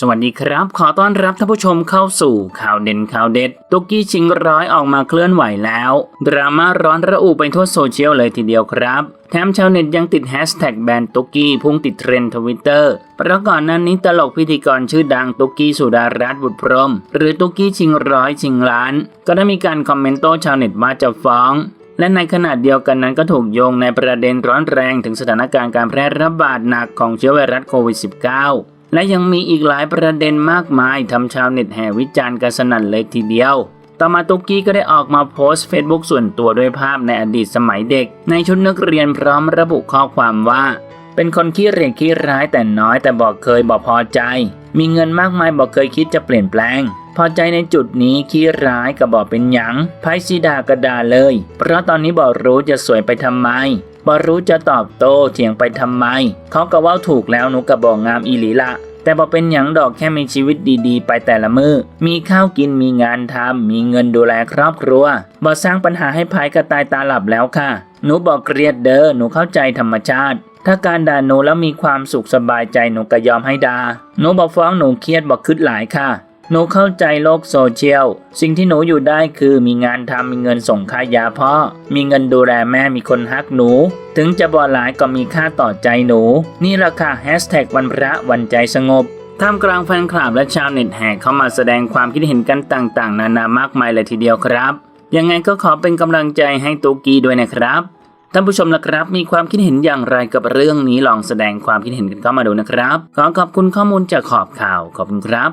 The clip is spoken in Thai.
สวัสดีครับ ขอต้อนรับท่านผู้ชมเข้าสู่ข่าวเด่นข่าวเด็ด ตุกกี้ชิงร้อยออกมาเคลื่อนไหวแล้ว ดราม่าร้อนระอุไปทั่วโซเชียลเลยทีเดียวครับ แถมชาวเน็ตยังติดแฮชแท็กแบนตุกกี้พุ่งติดเทรนด์ทวิตเตอร์เพราะก่อนหนั้นนี้ตลกพิธีกรชื่อดังตุกกี้สุดารัตน์บุตรพรม หรือตุกกี้ชิงร้อยชิงล้าน ก็ได้มีการคอมเมนต์โต้ชาวเน็ตว่าจะฟ้องและในขณะเดียวกันนั้นก็ถูกโยงในประเด็นร้อนแรงถึงสถานการณ์การแพร่ระบาดหนักของเชื้อไวรัสโควิด -19 และยังมีอีกหลายประเด็นมากมายทำชาวเน็ตแห่วิจารณ์กันสนั่นเลยทีเดียว ต่อมาตุกกี้ก็ได้ออกมาโพสต์เฟซบุ๊กส่วนตัวด้วยภาพในอดีตสมัยเด็ก ในชุดนักเรียนพร้อมระบุข้อความว่า เป็นคนขี้เหร่ขี้ร้ายแต่น้อยแต่บอกเคยบอกพอใจ มีเงินมากมายบอกเคยคิดจะเปลี่ยนแปลง พอใจในจุดนี้ขี้ร้ายก็บอกเป็นหยังไพ่ซีดากระดาเลย เพราะตอนนี้บอกรู้จะสวยไปทำไมบอกรู้จะตอบโต้เถียงไปทำไม เขาก็ว่าถูกแล้วหนูกระบอกงามอีหลีละแต่บอเป็นหยังดอกแค่มีชีวิตดีๆ ไปแต่ละมือ้อ มีข้าวกินมีงานทำมีเงินดูแลครอบครัวบอสร้างปัญหาให้ภายกระตายตาหลับแล้วค่ะ หนูบอกเกลียดเด้อหนูเข้าใจธรรมชาติ ถ้าการด่าหนูแล้วมีความสุขสบายใจหนูก็ยอมให้ด่าหนูบอกฟ้องหนูเครียดบอกคืดหลายค่ะ หนูเข้าใจโลกโซเชียล สิ่งที่หนูอยู่ได้คือมีงานทำมีเงินส่งค่ายาพ่อ มีเงินดูแลแม่มีคนฮักหนู ถึงจะบ่หลายก็มีค่าต่อใจหนู นี่ราคาแฮชแท็กวันพระวันใจสงบท่ามกลางแฟนคลับและชาวเน็ตแห่เข้ามาแสดงความคิดเห็นกันต่างๆ นานามากมายเลยทีเดียวครับ ยังไงก็ขอเป็นกำลังใจให้ตูกีด้วยนะครับท่านผู้ชมนะครับ มีความคิดเห็นอย่างไรกับเรื่องนี้ลองแสดงความคิดเห็นกันเข้ามาดูนะครับ ขอขอบคุณข้อมูลจากขอบข่าวขอบคุณครับ